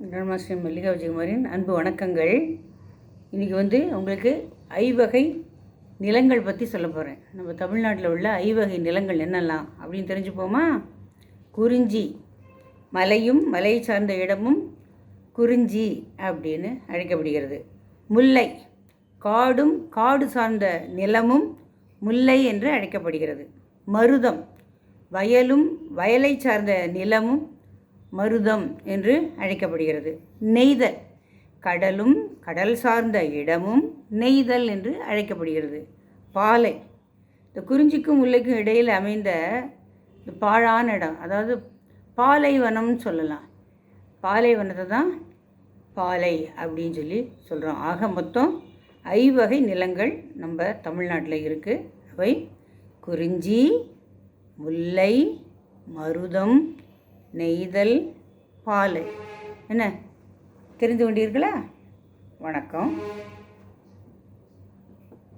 Master Mallika விஜயகுமாரின் அன்பு வணக்கங்கள். இன்றைக்கி வந்து உங்களுக்கு ஐவகை நிலங்கள் பற்றி சொல்ல போகிறேன் நம்ம தமிழ்நாட்டில் உள்ள ஐவகை நிலங்கள் என்னெல்லாம் அப்படின்னு தெரிஞ்சுப்போமா? குறிஞ்சி மலையும் மலையை சார்ந்த இடமும் குறிஞ்சி அப்படின்னு அழைக்கப்படுகிறது. முல்லை காடும் காடு சார்ந்த நிலமும் முல்லை என்று அழைக்கப்படுகிறது. மருதம் வயலும் வயலை சார்ந்த நிலமும் மருதம் என்று அழைக்கப்படுகிறது. நெய்தல் கடலும் கடல் சார்ந்த இடமும் நெய்தல் என்று அழைக்கப்படுகிறது. பாலை இந்த குறிஞ்சிக்கும் முல்லைக்கும் இடையில் அமைந்த பாழான இடம் அதாவது பாலைவனம்னு சொல்லலாம். பாலைவனத்தை தான் பாலை அப்படின்னு சொல்லி சொல்கிறோம் ஆக மொத்தம் ஐவகை நிலங்கள் நம்ம தமிழ்நாட்டில் இருக்குது அவை குறிஞ்சி முல்லை மருதம் நெய்தல் பால். என்ன? தெரிந்து கொண்டீர்களா? வணக்கம்.